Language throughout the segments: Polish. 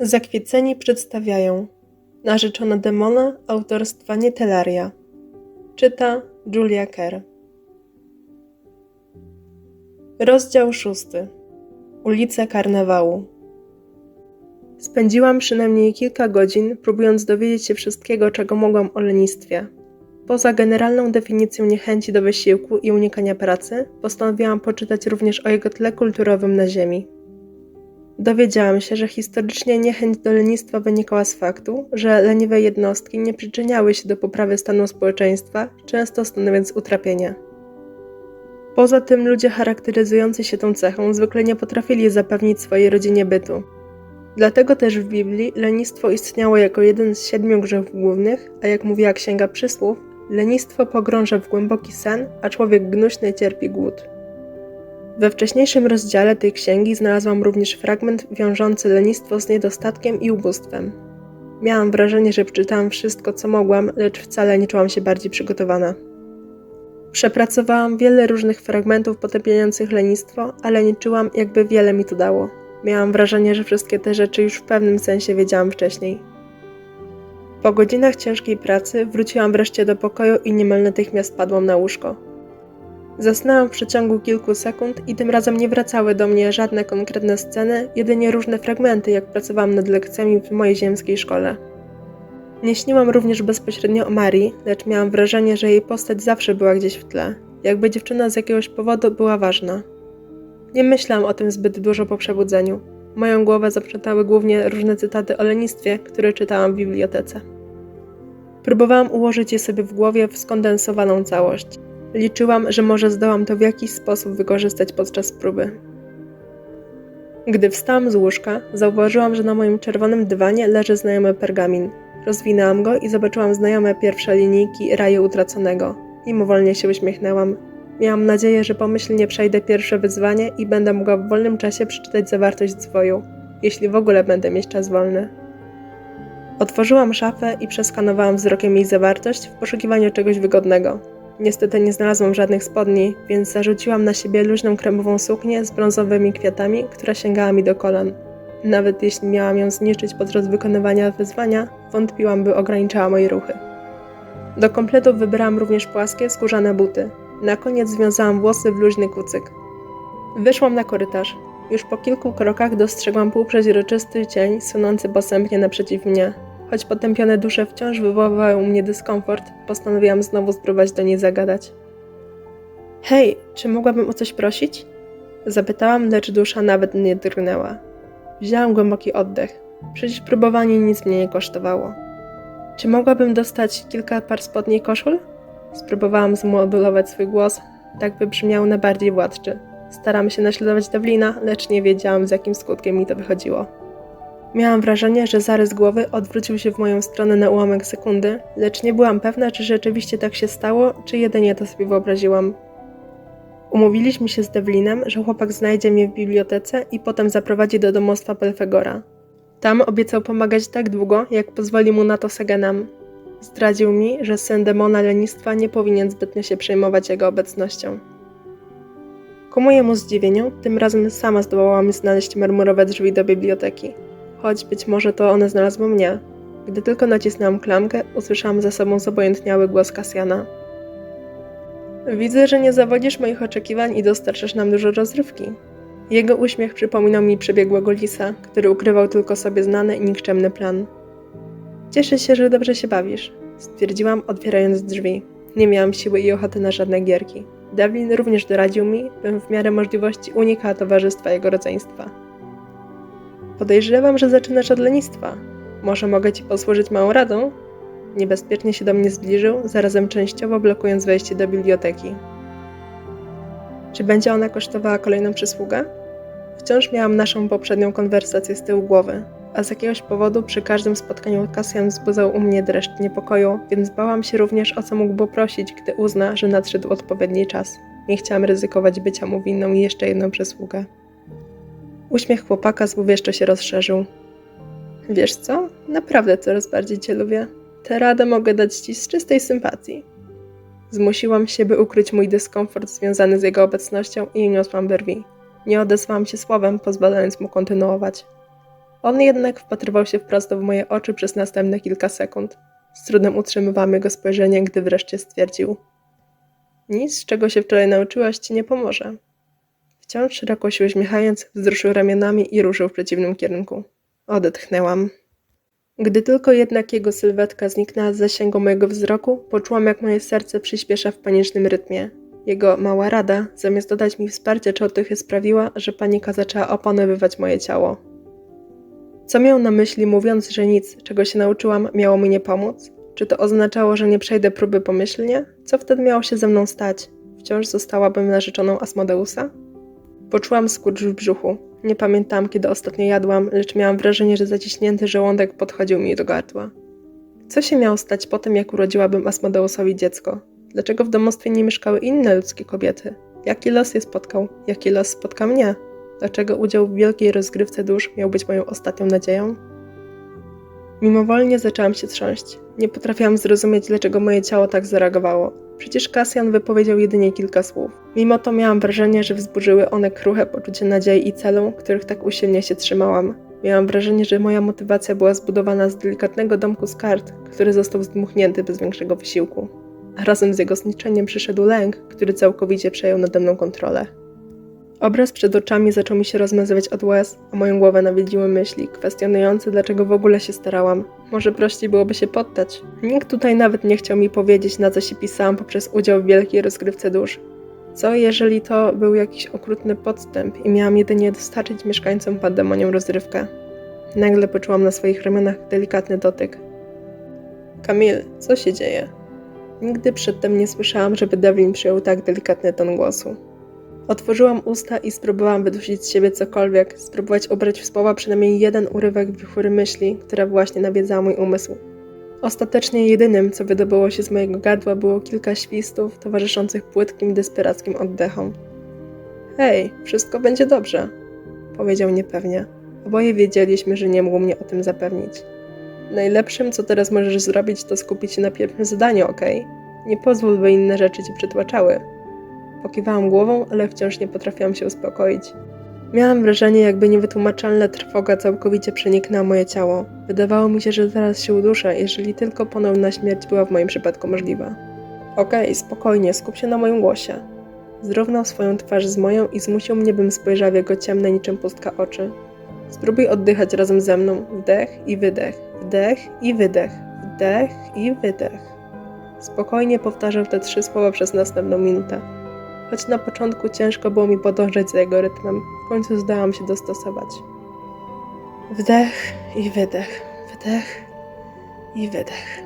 Zakwieceni przedstawiają Narzeczona demona autorstwa Nietelaria Czyta Julia Kerr Rozdział szósty Ulice Karnawału Spędziłam przynajmniej kilka godzin, próbując dowiedzieć się wszystkiego, czego mogłam o lenistwie. Poza generalną definicją niechęci do wysiłku i unikania pracy, postanowiłam poczytać również o jego tle kulturowym na Ziemi. Dowiedziałam się, że historycznie niechęć do lenistwa wynikała z faktu, że leniwe jednostki nie przyczyniały się do poprawy stanu społeczeństwa, często stanowiąc utrapienie. Poza tym ludzie charakteryzujący się tą cechą zwykle nie potrafili zapewnić swojej rodzinie bytu. Dlatego też w Biblii lenistwo istniało jako jeden z siedmiu grzechów głównych, a jak mówiła Księga Przysłów, lenistwo pogrąża w głęboki sen, a człowiek gnuśny cierpi głód. We wcześniejszym rozdziale tej księgi znalazłam również fragment wiążący lenistwo z niedostatkiem i ubóstwem. Miałam wrażenie, że przeczytałam wszystko, co mogłam, lecz wcale nie czułam się bardziej przygotowana. Przepracowałam wiele różnych fragmentów potępiających lenistwo, ale nie czułam, jakby wiele mi to dało. Miałam wrażenie, że wszystkie te rzeczy już w pewnym sensie wiedziałam wcześniej. Po godzinach ciężkiej pracy wróciłam wreszcie do pokoju i niemal natychmiast padłam na łóżko. Zasnęłam w przeciągu kilku sekund i tym razem nie wracały do mnie żadne konkretne sceny, jedynie różne fragmenty, jak pracowałam nad lekcjami w mojej ziemskiej szkole. Nie śniłam również bezpośrednio o Marii, lecz miałam wrażenie, że jej postać zawsze była gdzieś w tle, jakby dziewczyna z jakiegoś powodu była ważna. Nie myślałam o tym zbyt dużo po przebudzeniu. Moją głowę zaprzątały głównie różne cytaty o lenistwie, które czytałam w bibliotece. Próbowałam ułożyć je sobie w głowie w skondensowaną całość. Liczyłam, że może zdołam to w jakiś sposób wykorzystać podczas próby. Gdy wstałam z łóżka, zauważyłam, że na moim czerwonym dywanie leży znajomy pergamin. Rozwinęłam go i zobaczyłam znajome pierwsze linijki raju utraconego. Mimowolnie się uśmiechnęłam. Miałam nadzieję, że pomyślnie przejdę pierwsze wyzwanie i będę mogła w wolnym czasie przeczytać zawartość zwoju, jeśli w ogóle będę mieć czas wolny. Otworzyłam szafę i przeskanowałam wzrokiem jej zawartość w poszukiwaniu czegoś wygodnego. Niestety nie znalazłam żadnych spodni, więc zarzuciłam na siebie luźną kremową suknię z brązowymi kwiatami, która sięgała mi do kolan. Nawet jeśli miałam ją zniszczyć podczas wykonywania wyzwania, wątpiłam, by ograniczała moje ruchy. Do kompletu wybrałam również płaskie, skórzane buty. Na koniec związałam włosy w luźny kucyk. Wyszłam na korytarz. Już po kilku krokach dostrzegłam półprzeźroczysty cień sunący posępnie naprzeciw mnie. Choć potępione dusze wciąż wywoływały u mnie dyskomfort, postanowiłam znowu spróbować do niej zagadać. Hej, czy mogłabym o coś prosić? Zapytałam, lecz dusza nawet nie drgnęła. Wzięłam głęboki oddech. Przecież próbowanie nic mnie nie kosztowało. Czy mogłabym dostać kilka par spodni i koszul? Spróbowałam zmodulować swój głos, tak by brzmiał na bardziej władczy. Staram się naśladować Dawlina, lecz nie wiedziałam, z jakim skutkiem mi to wychodziło. Miałam wrażenie, że zarys głowy odwrócił się w moją stronę na ułamek sekundy, lecz nie byłam pewna, czy rzeczywiście tak się stało, czy jedynie to sobie wyobraziłam. Umówiliśmy się z Devlinem, że chłopak znajdzie mnie w bibliotece i potem zaprowadzi do domostwa Pelfegora. Tam obiecał pomagać tak długo, jak pozwoli mu na to Segenam. Zdradził mi, że syn demona lenistwa nie powinien zbytnio się przejmować jego obecnością. Ku mojemu zdziwieniu, tym razem sama zdołałam znaleźć marmurowe drzwi do biblioteki choć być może to one znalazły mnie. Gdy tylko nacisnęłam klamkę, usłyszałam za sobą zobojętniały głos Kasjana. Widzę, że nie zawodzisz moich oczekiwań i dostarczysz nam dużo rozrywki. Jego uśmiech przypominał mi przebiegłego lisa, który ukrywał tylko sobie znany i nikczemny plan. Cieszę się, że dobrze się bawisz, stwierdziłam, otwierając drzwi. Nie miałam siły i ochoty na żadne gierki. Devlin również doradził mi, bym w miarę możliwości unikała towarzystwa jego rodzeństwa. Podejrzewam, że zaczynasz od lenistwa. Może mogę ci posłużyć małą radą? Niebezpiecznie się do mnie zbliżył, zarazem częściowo blokując wejście do biblioteki. Czy będzie ona kosztowała kolejną przysługę? Wciąż miałam naszą poprzednią konwersację z tyłu głowy, a z jakiegoś powodu przy każdym spotkaniu Kasjan wzbudzał u mnie dreszcz niepokoju, więc bałam się również o co mógł poprosić, gdy uzna, że nadszedł odpowiedni czas. Nie chciałam ryzykować bycia mu winną jeszcze jedną przysługę. Uśmiech chłopaka złowieszczo się rozszerzył. Wiesz co? Naprawdę coraz bardziej cię lubię. Tę radę mogę dać ci z czystej sympatii. Zmusiłam się, by ukryć mój dyskomfort związany z jego obecnością i niosłam brwi. Nie odezwałam się słowem, pozwalając mu kontynuować. On jednak wpatrywał się wprost w moje oczy przez następne kilka sekund. Z trudem utrzymywałam jego spojrzenie, gdy wreszcie stwierdził: Nic, czego się wczoraj nauczyłaś, ci nie pomoże. Wciąż szeroko się uśmiechając, wzruszył ramionami i ruszył w przeciwnym kierunku. Odetchnęłam. Gdy tylko jednak jego sylwetka zniknęła z zasięgu mojego wzroku, poczułam, jak moje serce przyspiesza w panicznym rytmie. Jego mała rada, zamiast dodać mi wsparcia czy otychy, sprawiła, że panika zaczęła opanowywać moje ciało. Co miał na myśli, mówiąc, że nic, czego się nauczyłam, miało mi nie pomóc? Czy to oznaczało, że nie przejdę próby pomyślnie? Co wtedy miało się ze mną stać? Wciąż zostałabym narzeczoną Asmodeusa? Poczułam skurcz w brzuchu. Nie pamiętam, kiedy ostatnio jadłam, lecz miałam wrażenie, że zaciśnięty żołądek podchodził mi do gardła. Co się miało stać po tym, jak urodziłabym Asmodeusowi dziecko? Dlaczego w domostwie nie mieszkały inne ludzkie kobiety? Jaki los je spotkał? Jaki los spotka mnie? Dlaczego udział w wielkiej rozgrywce dusz miał być moją ostatnią nadzieją? Mimowolnie zaczęłam się trząść. Nie potrafiłam zrozumieć, dlaczego moje ciało tak zareagowało. Przecież Kasjan wypowiedział jedynie kilka słów. Mimo to miałam wrażenie, że wzburzyły one kruche poczucie nadziei i celu, których tak usilnie się trzymałam. Miałam wrażenie, że moja motywacja była zbudowana z delikatnego domku z kart, który został zdmuchnięty bez większego wysiłku. A razem z jego zniczeniem przyszedł lęk, który całkowicie przejął nade mną kontrolę. Obraz przed oczami zaczął mi się rozmazywać od łez, a moją głowę nawiedziły myśli, kwestionujące, dlaczego w ogóle się starałam. Może prościej byłoby się poddać. Nikt tutaj nawet nie chciał mi powiedzieć, na co się pisałam poprzez udział w wielkiej rozgrywce dusz. Co jeżeli to był jakiś okrutny podstęp i miałam jedynie dostarczyć mieszkańcom pandemonią rozrywkę? Nagle poczułam na swoich ramionach delikatny dotyk. Kamil, co się dzieje? Nigdy przedtem nie słyszałam, żeby Devlin przyjął tak delikatny ton głosu. Otworzyłam usta i spróbowałam wydusić z siebie cokolwiek, spróbować obrać w słowa przynajmniej jeden urywek wichury myśli, która właśnie nawiedzała mój umysł. Ostatecznie jedynym, co wydobyło się z mojego gardła, było kilka świstów towarzyszących płytkim, desperackim oddechom. Hej, wszystko będzie dobrze, powiedział niepewnie. Oboje wiedzieliśmy, że nie mógł mnie o tym zapewnić. Najlepszym, co teraz możesz zrobić, to skupić się na pierwszym zadaniu, okej? Nie pozwól, by inne rzeczy cię przytłaczały. Pokiwałam głową, ale wciąż nie potrafiłam się uspokoić. Miałam wrażenie, jakby niewytłumaczalna trwoga całkowicie przeniknęła moje ciało. Wydawało mi się, że zaraz się uduszę, jeżeli tylko ponowna śmierć była w moim przypadku możliwa. Okej, okay, spokojnie, skup się na moim głosie. Zrównał swoją twarz z moją i zmusił mnie, bym spojrzała w jego ciemne niczym pustka oczy. Spróbuj oddychać razem ze mną. Wdech i wydech. Wdech i wydech. Wdech i wydech. Spokojnie powtarzał te trzy słowa przez następną minutę choć na początku ciężko było mi podążać za jego rytmem. W końcu zdałam się dostosować. Wdech i wydech, wdech i wydech.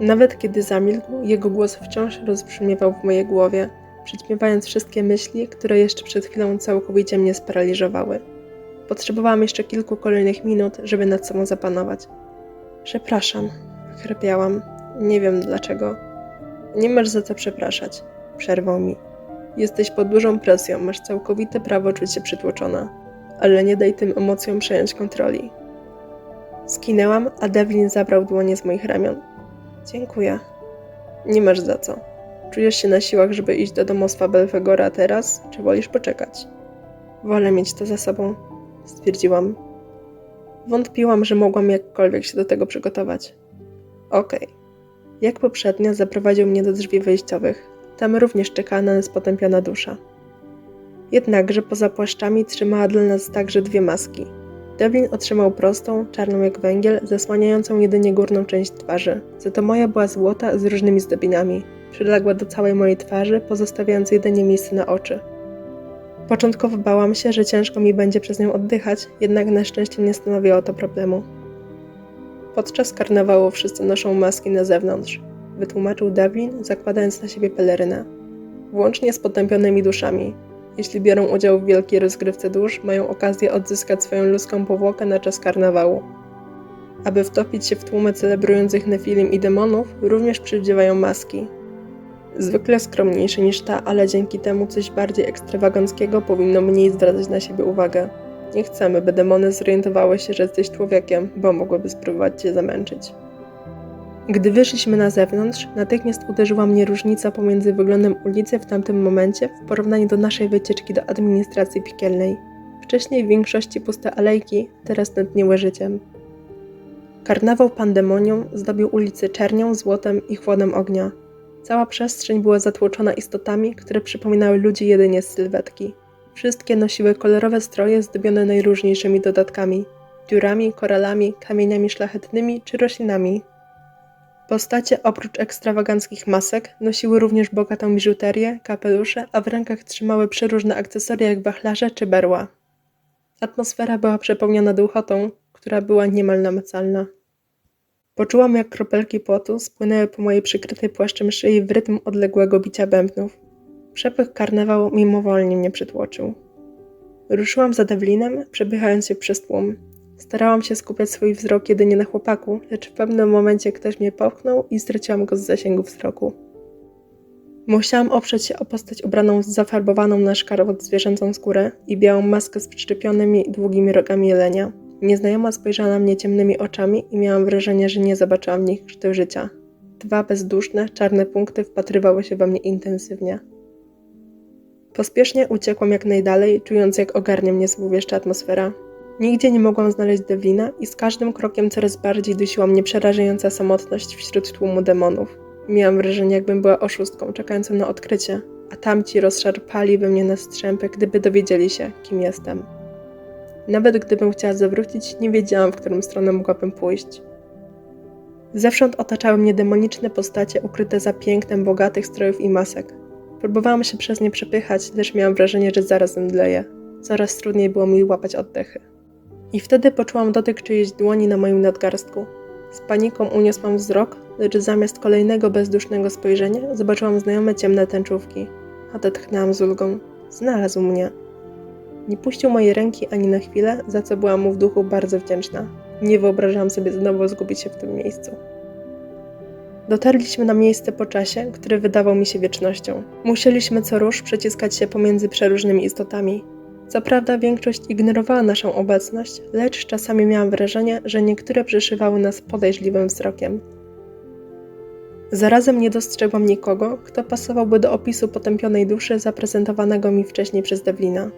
Nawet kiedy zamilkł, jego głos wciąż rozbrzmiewał w mojej głowie, przyćmiewając wszystkie myśli, które jeszcze przed chwilą całkowicie mnie sparaliżowały. Potrzebowałam jeszcze kilku kolejnych minut, żeby nad sobą zapanować. Przepraszam, chrypiałam. Nie wiem dlaczego. Nie masz za co przepraszać, przerwał mi. Jesteś pod dużą presją, masz całkowite prawo czuć się przytłoczona, ale nie daj tym emocjom przejąć kontroli. Skinęłam, a Devlin zabrał dłonie z moich ramion. Dziękuję. Nie masz za co. Czujesz się na siłach, żeby iść do domostwa Belfegora teraz, czy wolisz poczekać? Wolę mieć to za sobą, stwierdziłam. Wątpiłam, że mogłam jakkolwiek się do tego przygotować. Okej. Okay. Jak poprzednio zaprowadził mnie do drzwi wejściowych, tam również czekała na nas potępiona dusza. Jednakże poza płaszczami trzymała dla nas także dwie maski. Devlin otrzymał prostą, czarną jak węgiel, zasłaniającą jedynie górną część twarzy. Za to moja była złota z różnymi zdobinami. Przyległa do całej mojej twarzy, pozostawiając jedynie miejsce na oczy. Początkowo bałam się, że ciężko mi będzie przez nią oddychać, jednak na szczęście nie stanowiło to problemu. Podczas karnawału wszyscy noszą maski na zewnątrz wytłumaczył Devlin, zakładając na siebie pelerynę. Włącznie z potępionymi duszami. Jeśli biorą udział w wielkiej rozgrywce dusz, mają okazję odzyskać swoją ludzką powłokę na czas karnawału. Aby wtopić się w tłumy celebrujących Nefilim i demonów, również przywdziewają maski. Zwykle skromniejsze niż ta, ale dzięki temu coś bardziej ekstrawaganckiego powinno mniej zwracać na siebie uwagę. Nie chcemy, by demony zorientowały się, że jesteś człowiekiem, bo mogłyby spróbować cię zamęczyć. Gdy wyszliśmy na zewnątrz, natychmiast uderzyła mnie różnica pomiędzy wyglądem ulicy w tamtym momencie w porównaniu do naszej wycieczki do administracji piekielnej. Wcześniej w większości puste alejki, teraz tętniły życiem. Karnawał pandemonium zdobił ulicy czernią, złotem i chłodem ognia. Cała przestrzeń była zatłoczona istotami, które przypominały ludzi jedynie z sylwetki. Wszystkie nosiły kolorowe stroje zdobione najróżniejszymi dodatkami dziurami, koralami, kamieniami szlachetnymi czy roślinami. Postacie oprócz ekstrawaganckich masek nosiły również bogatą biżuterię, kapelusze, a w rękach trzymały przeróżne akcesoria jak wachlarze czy berła. Atmosfera była przepełniona duchotą, która była niemal namacalna. Poczułam, jak kropelki potu spłynęły po mojej przykrytej płaszczem szyi w rytm odległego bicia bębnów. Przepych karnawału mimowolnie mnie przytłoczył. Ruszyłam za Devlinem, przepychając się przez tłum. Starałam się skupiać swój wzrok jedynie na chłopaku, lecz w pewnym momencie ktoś mnie popchnął i straciłam go z zasięgu wzroku. Musiałam oprzeć się o postać ubraną z zafarbowaną na szkarłat zwierzęcą skórę i białą maskę z przyczepionymi długimi rogami jelenia. Nieznajoma spojrzała na mnie ciemnymi oczami i miałam wrażenie, że nie zobaczyłam w nich sztył życia. Dwa bezduszne, czarne punkty wpatrywały się we mnie intensywnie. Pospiesznie uciekłam jak najdalej, czując jak ogarnia mnie złowieszcza atmosfera. Nigdzie nie mogłam znaleźć Devlina i z każdym krokiem coraz bardziej dusiła mnie przerażająca samotność wśród tłumu demonów. Miałam wrażenie, jakbym była oszustką czekającą na odkrycie, a tamci rozszarpaliby mnie na strzępy, gdyby dowiedzieli się, kim jestem. Nawet gdybym chciała zawrócić, nie wiedziałam, w którą stronę mogłabym pójść. Zewsząd otaczały mnie demoniczne postacie ukryte za pięknem bogatych strojów i masek. Próbowałam się przez nie przepychać, lecz miałam wrażenie, że zaraz zemdleję. Coraz trudniej było mi łapać oddechy. I wtedy poczułam dotyk czyjejś dłoni na moim nadgarstku. Z paniką uniosłam wzrok, lecz zamiast kolejnego bezdusznego spojrzenia zobaczyłam znajome ciemne tęczówki. Odetchnęłam z ulgą. Znalazł mnie. Nie puścił mojej ręki ani na chwilę, za co byłam mu w duchu bardzo wdzięczna. Nie wyobrażałam sobie znowu zgubić się w tym miejscu. Dotarliśmy na miejsce po czasie, który wydawał mi się wiecznością. Musieliśmy co rusz przeciskać się pomiędzy przeróżnymi istotami. Co prawda większość ignorowała naszą obecność, lecz czasami miałam wrażenie, że niektóre przeszywały nas podejrzliwym wzrokiem. Zarazem nie dostrzegłam nikogo, kto pasowałby do opisu potępionej duszy zaprezentowanego mi wcześniej przez Devlina.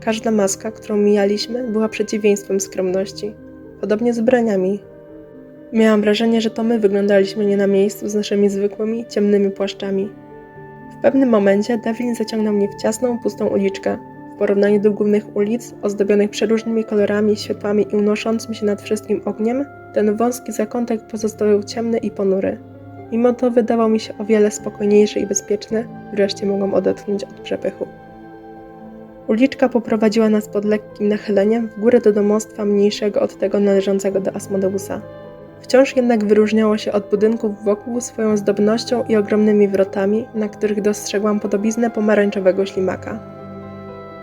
Każda maska, którą mijaliśmy, była przeciwieństwem skromności. Podobnie z ubraniami. Miałam wrażenie, że to my wyglądaliśmy nie na miejscu z naszymi zwykłymi, ciemnymi płaszczami. W pewnym momencie Devlin zaciągnął mnie w ciasną, pustą uliczkę. Porównaniu do głównych ulic, ozdobionych przeróżnymi kolorami, światłami i unoszącym się nad wszystkim ogniem, ten wąski zakątek pozostawał ciemny i ponury. Mimo to wydawał mi się o wiele spokojniejszy i bezpieczny, wreszcie mogłam odetchnąć od przepychu. Uliczka poprowadziła nas pod lekkim nachyleniem w górę do domostwa mniejszego od tego należącego do Asmodeusa. Wciąż jednak wyróżniało się od budynków wokół swoją zdobnością i ogromnymi wrotami, na których dostrzegłam podobiznę pomarańczowego ślimaka.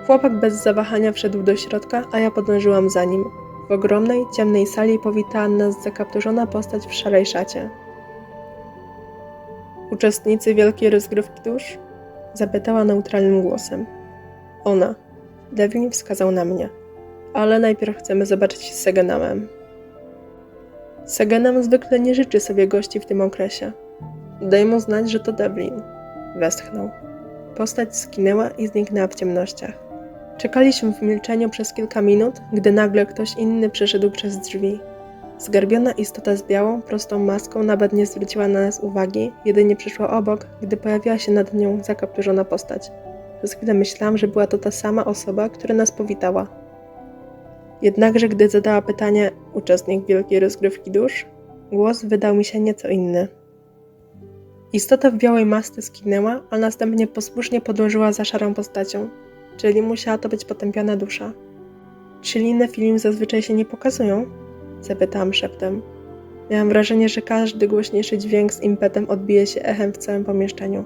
Chłopak bez zawahania wszedł do środka, a ja podążyłam za nim. W ogromnej, ciemnej sali powitała nas zakapturzona postać w szarej szacie. Uczestnicy wielkiej rozgrywki dusz? Zapytała neutralnym głosem. Ona. Devin wskazał na mnie. Ale najpierw chcemy zobaczyć z Segenamem. Segenam zwykle nie życzy sobie gości w tym okresie. Daj mu znać, że to Devlin. Westchnął. Postać skinęła i zniknęła w ciemnościach. Czekaliśmy w milczeniu przez kilka minut, gdy nagle ktoś inny przeszedł przez drzwi. Zgarbiona istota z białą, prostą maską nawet nie zwróciła na nas uwagi, jedynie przyszła obok, gdy pojawiła się nad nią zakapturzona postać. Przez chwilę myślałam, że była to ta sama osoba, która nas powitała. Jednakże, gdy zadała pytanie uczestnik wielkiej rozgrywki dusz, głos wydał mi się nieco inny. Istota w białej masce skinęła, a następnie posłusznie podążyła za szarą postacią, czyli musiała to być potępiona dusza. Czy inne film zazwyczaj się nie pokazują? Zapytałam szeptem. Miałam wrażenie, że każdy głośniejszy dźwięk z impetem odbije się echem w całym pomieszczeniu.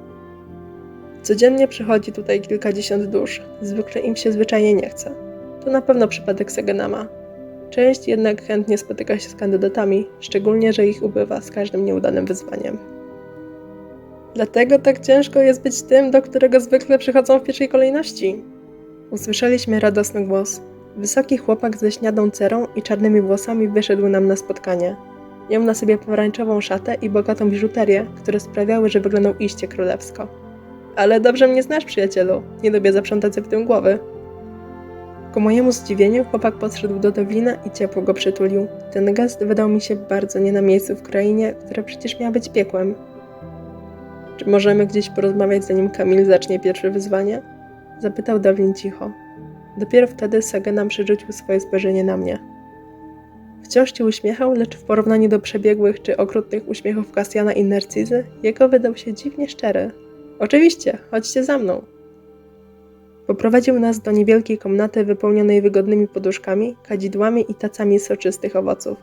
Codziennie przychodzi tutaj kilkadziesiąt dusz, zwykle im się zwyczajnie nie chce. To na pewno przypadek Segenama. Część jednak chętnie spotyka się z kandydatami, szczególnie, że ich ubywa z każdym nieudanym wyzwaniem. Dlatego tak ciężko jest być tym, do którego zwykle przychodzą w pierwszej kolejności. Usłyszeliśmy radosny głos. Wysoki chłopak ze śniadą cerą i czarnymi włosami wyszedł nam na spotkanie. Miał na sobie pomarańczową szatę i bogatą biżuterię, które sprawiały, że wyglądał iście królewsko. Ale dobrze mnie znasz, przyjacielu. Nie lubię zaprzątać w tym głowy. Ku mojemu zdziwieniu chłopak podszedł do Devlina i ciepło go przytulił. Ten gest wydał mi się bardzo nie na miejscu w krainie, która przecież miała być piekłem. Czy możemy gdzieś porozmawiać, zanim Kamil zacznie pierwsze wyzwanie? Zapytał Devlin cicho. Dopiero wtedy Sagenam przerzucił swoje spojrzenie na mnie. Wciąż się uśmiechał, lecz w porównaniu do przebiegłych czy okrutnych uśmiechów Kasjana i Narcyzy, jego wydał się dziwnie szczery. Oczywiście, chodźcie za mną. Poprowadził nas do niewielkiej komnaty wypełnionej wygodnymi poduszkami, kadzidłami i tacami soczystych owoców.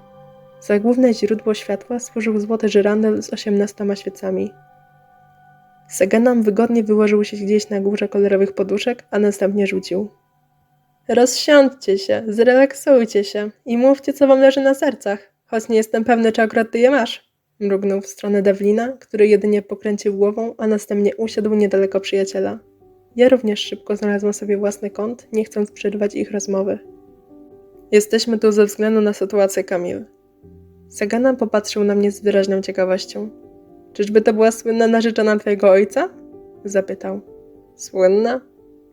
Za główne źródło światła służył złoty żyrandol z osiemnastoma świecami. Segenam wygodnie wyłożył się gdzieś na górze kolorowych poduszek, a następnie rzucił. Rozsiądźcie się, zrelaksujcie się i mówcie, co wam leży na sercach, choć nie jestem pewny, czy akurat ty je masz. Mrugnął w stronę Devlina, który jedynie pokręcił głową, a następnie usiadł niedaleko przyjaciela. Ja również szybko znalazłam sobie własny kąt, nie chcąc przerwać ich rozmowy. Jesteśmy tu ze względu na sytuację Kamil. Sagana popatrzył na mnie z wyraźną ciekawością. Czyżby to była słynna narzeczona twojego ojca? Zapytał. Słynna?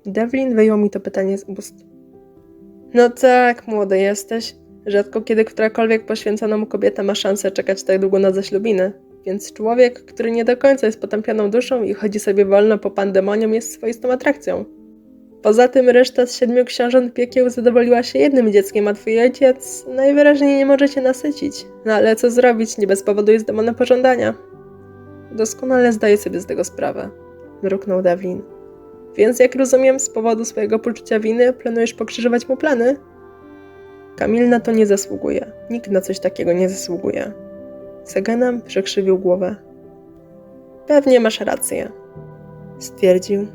Devlin wyjął mi to pytanie z ust. No tak, młody jesteś. Rzadko kiedy którakolwiek poświęcona mu kobieta ma szansę czekać tak długo na zaślubiny. Więc człowiek, który nie do końca jest potępioną duszą i chodzi sobie wolno po pandemonium, jest swoistą atrakcją. Poza tym reszta z siedmiu książąt piekieł zadowoliła się jednym dzieckiem, a twój ojciec najwyraźniej nie może się nasycić. No ale co zrobić, nie bez powodu jest demonem pożądania. Doskonale zdaję sobie z tego sprawę, mruknął Devlin. Więc jak rozumiem, z powodu swojego poczucia winy planujesz pokrzyżować mu plany? Kamil na to nie zasługuje. Nikt na coś takiego nie zasługuje. Segenam przekrzywił głowę. Pewnie masz rację, stwierdził.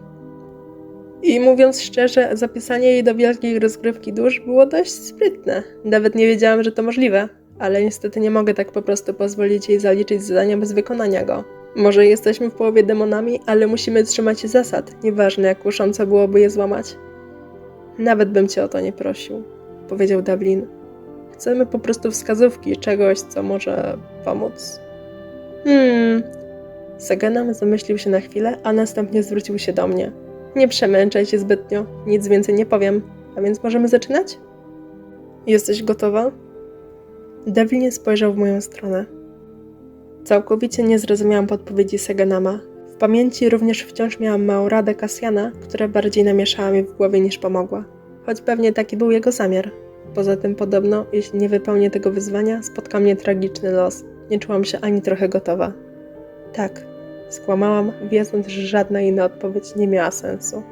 I mówiąc szczerze, zapisanie jej do wielkiej rozgrywki dusz było dość sprytne. Nawet nie wiedziałam, że to możliwe, ale niestety nie mogę tak po prostu pozwolić jej zaliczyć zadania bez wykonania go. Może jesteśmy w połowie demonami, ale musimy trzymać się zasad, nieważne jak kusząco byłoby je złamać. Nawet bym cię o to nie prosił, powiedział Dublin. Chcemy po prostu wskazówki, czegoś, co może pomóc. Hmm. Saganam zamyślił się na chwilę, a następnie zwrócił się do mnie. Nie przemęczaj się zbytnio, nic więcej nie powiem, a więc możemy zaczynać? Jesteś gotowa? Devlin spojrzał w moją stronę. Całkowicie nie zrozumiałam podpowiedzi Seganama. W pamięci również wciąż miałam małą radę Kasjana, która bardziej namieszała mi w głowie niż pomogła. Choć pewnie taki był jego zamiar. Poza tym podobno, jeśli nie wypełnię tego wyzwania, spotka mnie tragiczny los. Nie czułam się ani trochę gotowa. Tak, skłamałam, wiedząc, że żadna inna odpowiedź nie miała sensu.